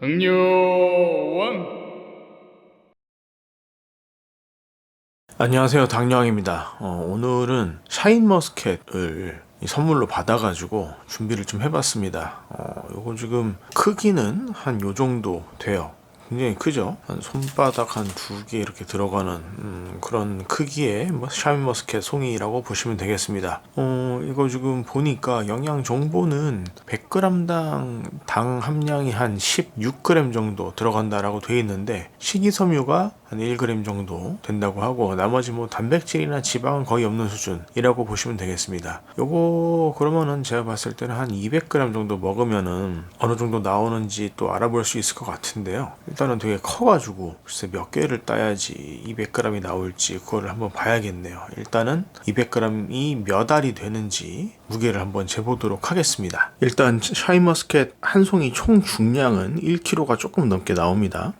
흥룡원. 안녕하세요. 당뇨왕입니다. 어, 오늘은 샤인머스켓을 이 선물로 받아가지고 준비를 좀 해봤습니다. 어, 요거 지금 크기는 한 요 정도 돼요. 굉장히 크죠? 한 손바닥 한 두 개 이렇게 들어가는 음, 그런 크기의 뭐 샤인머스켓 송이라고 보시면 되겠습니다. 어, 이거 지금 보니까 영양 정보는 100g당 당 함량이 한 16g 정도 들어간다라고 되어 있는데 식이섬유가 한 1g 정도 된다고 하고 나머지 뭐 단백질이나 지방은 거의 없는 수준이라고 보시면 되겠습니다. 요거 그러면은 제가 봤을 때는 한 200g 정도 먹으면은 어느 정도 나오는지 또 알아볼 수 있을 것 같은데요. 일단은 되게 커가지고 글쎄 몇 개를 따야지 200g이 나올지 그거를 한번 봐야겠네요. 일단은 200g이 몇 알이 되는지 무게를 한번 재보도록 하겠습니다. 일단 샤인머스켓 한 송이 총 중량은 1kg가 조금 넘게 나옵니다.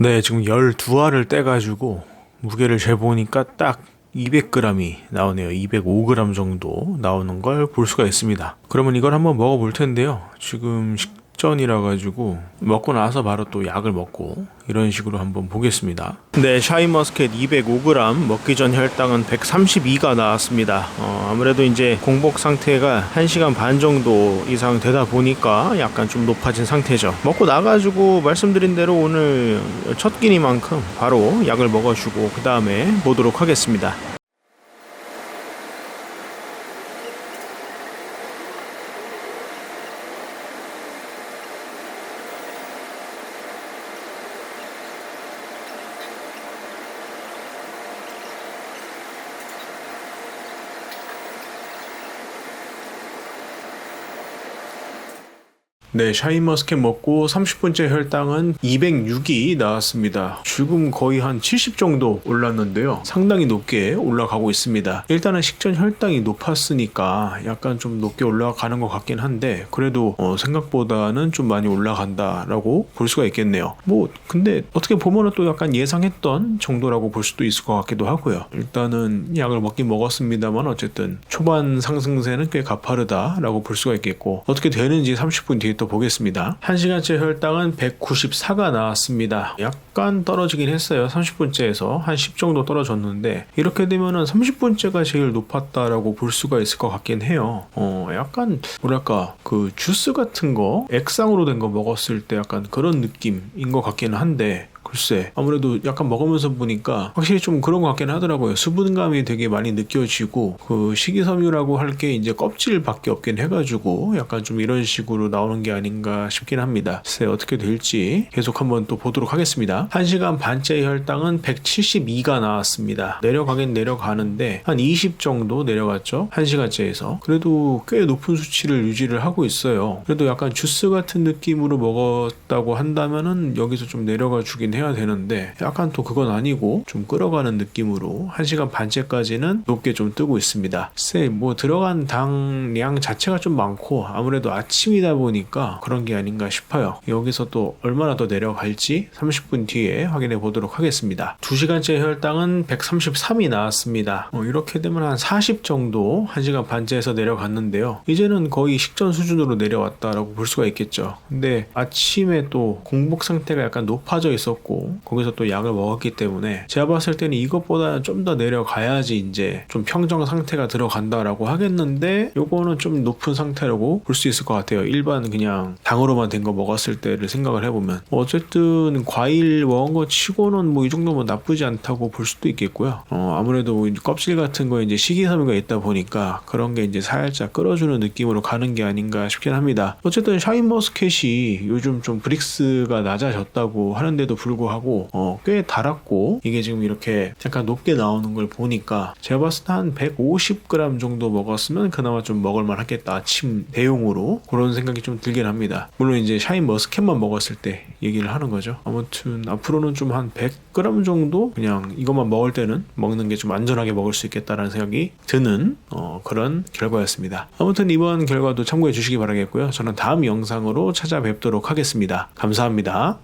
네, 지금 12알을 떼가지고 무게를 재보니까 딱 200g이 나오네요. 205g 정도 나오는 걸 볼 수가 있습니다. 그러면 이걸 한번 먹어볼 텐데요. 지금 식 전이라 가지고 먹고 나서 바로 또 약을 먹고 이런 식으로 한번 보겠습니다. 네, 샤인머스켓 205g 먹기 전 혈당은 132가 나왔습니다. 어, 아무래도 이제 공복 상태가 1시간 반 정도 이상 되다 보니까 약간 좀 높아진 상태죠. 먹고 나가지고 말씀드린 대로 오늘 첫 끼니만큼 바로 약을 먹어주고 그 다음에 보도록 하겠습니다. 네, 샤인머스켓 먹고 30분째 혈당은 206이 나왔습니다. 지금 거의 한 70 정도 올랐는데요. 상당히 높게 올라가고 있습니다. 일단은 식전 혈당이 높았으니까 약간 좀 높게 올라가는 것 같긴 한데 그래도 어, 생각보다는 좀 많이 올라간다라고 볼 수가 있겠네요. 뭐 근데 어떻게 보면은 또 약간 예상했던 정도라고 볼 수도 있을 것 같기도 하고요. 일단은 약을 먹긴 먹었습니다만 어쨌든 초반 상승세는 꽤 가파르다라고 볼 수가 있겠고 어떻게 되는지 30분 뒤에 또 보겠습니다. 1시간째 혈당은 194가 나왔습니다. 약간 떨어지긴 했어요. 30분째에서 한 10 정도 떨어졌는데 이렇게 되면은 30분째가 제일 높았다라고 볼 수가 있을 것 같긴 해요. 어, 약간 뭐랄까 그 주스 같은 거 액상으로 된 거 먹었을 때 약간 그런 느낌인 것 같기는 한데 글쎄 아무래도 약간 먹으면서 보니까 확실히 좀 그런 것 같긴 하더라고요. 수분감이 되게 많이 느껴지고 그 식이섬유라고 할 게 이제 껍질밖에 없긴 해가지고 약간 좀 이런 식으로 나오는 게 아닌가 싶긴 합니다. 글쎄 어떻게 될지 계속 한번 또 보도록 하겠습니다. 1시간 반째 혈당은 172가 나왔습니다. 내려가긴 내려가는데 한 20 정도 내려갔죠 1시간째에서. 그래도 꽤 높은 수치를 유지를 하고 있어요. 그래도 약간 주스 같은 느낌으로 먹었다고 한다면은 여기서 좀 내려가 주긴 해야 되는데 약간 또 그건 아니고 좀 끌어가는 느낌으로 1시간 반째까지는 높게 좀 뜨고 있습니다. 글쎄 뭐 들어간 당량 자체가 좀 많고 아무래도 아침이다 보니까 그런 게 아닌가 싶어요. 여기서 또 얼마나 더 내려갈지 30분 뒤에 확인해 보도록 하겠습니다. 2시간째 혈당은 133이 나왔습니다. 어, 이렇게 되면 한 40 정도 1시간 반째에서 내려갔는데요. 이제는 거의 식전 수준으로 내려왔다라고 볼 수가 있겠죠. 근데 아침에 또 공복 상태가 약간 높아져 있었고 거기서 또 약을 먹었기 때문에 제가 봤을 때는 이것보다는 좀더 내려가야지 이제 좀 평정 상태가 들어간다라고 하겠는데 요거는 좀 높은 상태라고 볼 수 있을 것 같아요. 일반 그냥 당으로만 된 거 먹었을 때를 생각을 해보면 어쨌든 과일 먹은 거 치고는 뭐 이 정도면 나쁘지 않다고 볼 수도 있겠고요. 어, 아무래도 이제 껍질 같은 거에 이제 식이섬유가 있다 보니까 그런 게 이제 살짝 끌어주는 느낌으로 가는 게 아닌가 싶긴 합니다. 어쨌든 샤인머스켓이 요즘 좀 브릭스가 낮아졌다고 하는데도 불구하고 어, 꽤 달았고 이게 지금 이렇게 약간 높게 나오는 걸 보니까 제가 봤을 때 한 150g 정도 먹었으면 그나마 좀 먹을만 하겠다 아침 대용으로 그런 생각이 좀 들긴 합니다. 물론 이제 샤인 머스켓만 먹었을 때 얘기를 하는 거죠. 아무튼 앞으로는 좀 한 100g 정도 그냥 이것만 먹을 때는 먹는 게 좀 안전하게 먹을 수 있겠다라는 생각이 드는 어, 그런 결과였습니다. 아무튼 이번 결과도 참고해 주시기 바라겠고요. 저는 다음 영상으로 찾아뵙도록 하겠습니다. 감사합니다